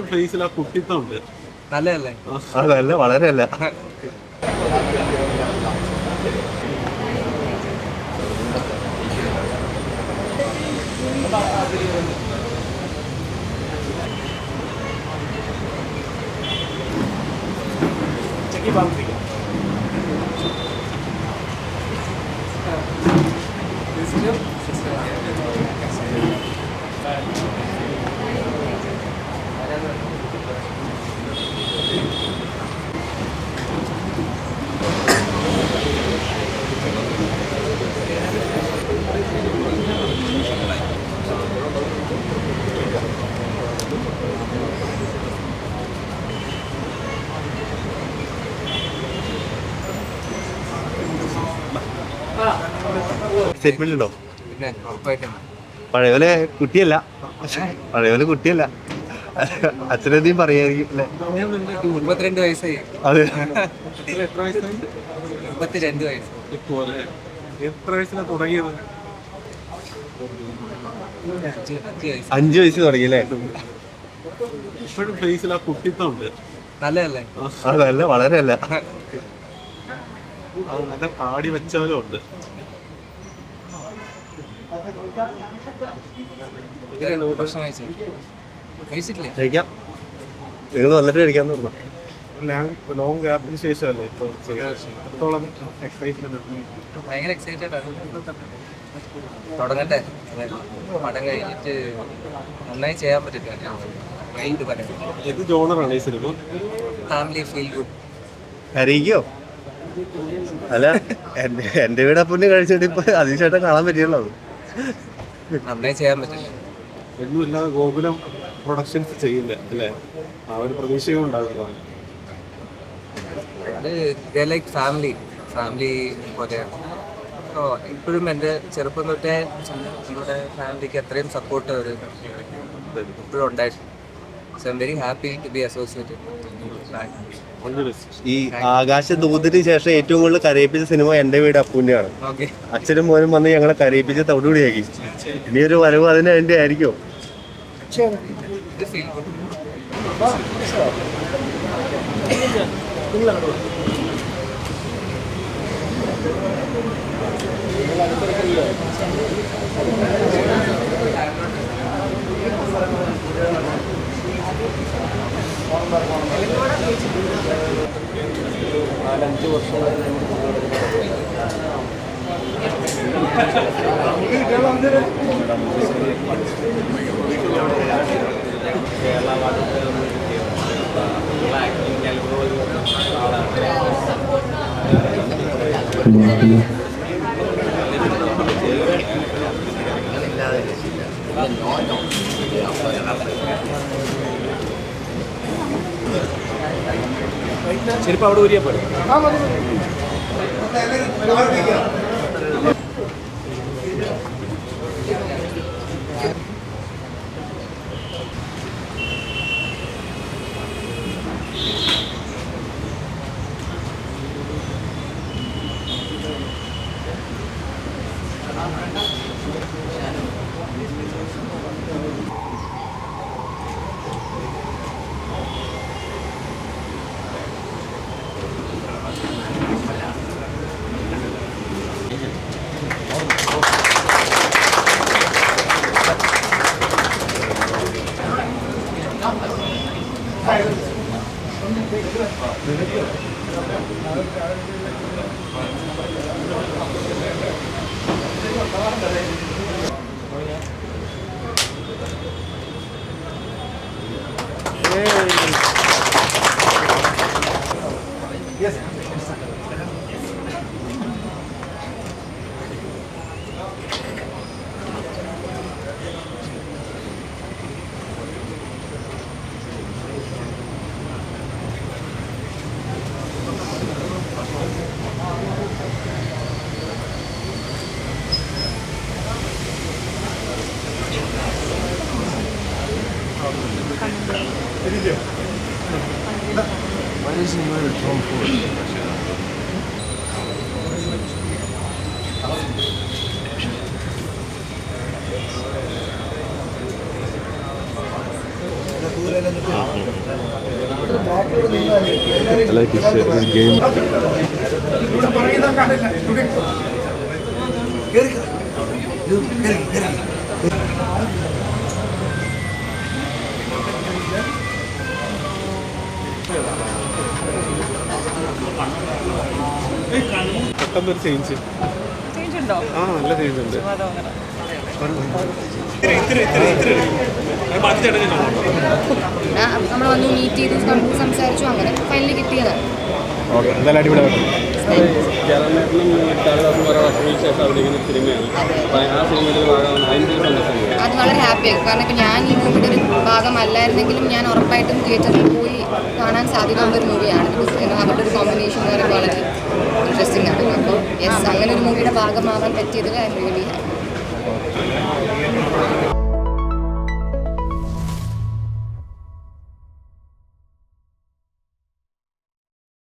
ഇപ്പോഴും ഫേസിൽ ആ കുട്ടിത്തം ഉണ്ട് നല്ലതല്ലേ അതല്ല വളരെ അല്ല സ്റ്റേറ്റ്മെന്റ് ഉണ്ടോ പഴയപോലെ ഉറപ്പായിട്ടും. പഴയ പോലെ കുട്ടിയല്ല. പഴയപോലെ കുട്ടിയല്ല. അച്ഛനധികം പറയായിരിക്കും അല്ലേ? മുപ്പത്തിരണ്ട് വയസ്സായി. അതെ. എത്ര വയസ്സായി? മുപ്പത്തിരണ്ട് വയസ്സ്. ഇപ്പോലെ എത്ര വയസ്സിലാണ് തുടങ്ങിയത്? അഞ്ച് വയസ്സ്. അഞ്ചു വയസ്സ് തുടങ്ങി അല്ലേ? ഇപ്പോഴും ഫേസിൽ ആ കുട്ടിത്തം ഉണ്ട് നല്ലതല്ലേ അതല്ല വളരെ അല്ല അത് നല്ല പാടി വെച്ചവരും ഉണ്ട്. നിങ്ങൾ വന്നിട്ട് കഴിക്കാന്ന് പറഞ്ഞു. ലോങ് ഗ്യാപ്പിന് ശേഷമല്ലേ ഇപ്പോൾ എത്രത്തോളം എക്സൈറ്റ്മെന്റ് ഭയങ്കര എക്സൈറ്റഡ് ആണ്. തുടങ്ങട്ടെ. പടം കഴിഞ്ഞിട്ട് നന്നായി ചെയ്യാൻ പറ്റില്ല. മൈൻഡ് പറയാം ഏത് ജോണറാണ് ഈ സിനിമ? ഫാമിലി ഫീൽ ഗുഡ് കരയിക്കോ അല്ല എന്റെ എന്റെ വീട് അപ്പൊ കഴിച്ചിട്ട് ഇപ്പൊ അതിനുശേഷം കാണാൻ പറ്റിയുള്ളൂ നന്നായി ചെയ്യാൻ പറ്റില്ല. ഒന്നുമില്ലാതെ ഗോകുലം പ്രൊഡക്ഷൻസ് ചെയ്യില്ല അല്ലേ? ആ ഒരു പ്രതീക്ഷയും ഉണ്ടാകുന്നതാണ് അത് ലൈക്ക് ഫാമിലി ഫാമിലി പോലെ. ഓ ഇപ്പോഴും എന്റെ ചെറുപ്പം തൊട്ടേ നമ്മുടെ ഫാമിലിക്ക് അത്രയും സപ്പോർട്ട് ഒരു ഇപ്പോഴും ഉണ്ടായിട്ടുണ്ട്. So I'm very happy to be associated ഈ ആകാശ ദൂതിന് ശേഷം ഏറ്റവും കൂടുതൽ കരയിപ്പിച്ച സിനിമ എന്റെ വീട് അപ്പൂന്റെയാണ് ഓക്കെ. അച്ഛനും മോനും വന്ന് ഞങ്ങളെ കരയിപ്പിച്ച് തവിടുകൂടിയാക്കി ഇനി ഒരു വരവ് അതിന് വേണ്ടി ആയിരിക്കും. ഇത് ഫീൽ ഗുഡ് ചെരുപ്പ് അവിടെ ഊരിയാൽ പോലെ Yes. Like it's game കേറി കേറി കേറി പെട്ടെന്നൊരു ചേഞ്ച് ഉണ്ടോ? ആ നല്ല ചേഞ്ച് ഉണ്ട്. നമ്മൾ വന്നു മീറ്റ് ചെയ്തു കണ്ടു സംസാരിച്ചു. അങ്ങനെ ഫൈനലി കിട്ടിയതാണ് ഓക്കെ എന്തായാലും അടിപൊളിയായിട്ട് അത് വളരെ ഹാപ്പിയായി കാരണം ഇപ്പം ഞാൻ ഈ മൂവിയുടെ ഒരു ഭാഗമല്ലായിരുന്നെങ്കിലും ഞാൻ ഉറപ്പായിട്ടും തിയേറ്ററിൽ പോയി കാണാൻ സാധ്യതയുള്ള ഒരു മൂവിയാണ് അവരുടെ ഒരു കോമ്പിനേഷൻ എന്ന് പറയുമ്പോൾ വളരെ ഇൻട്രസ്റ്റിംഗ് ആണ്. അപ്പോൾ യെസ് അങ്ങനെ ഒരു മൂവിയുടെ ഭാഗമാവാൻ പറ്റിയതിൽ ഐ എം റിയലി ഹാപ്പി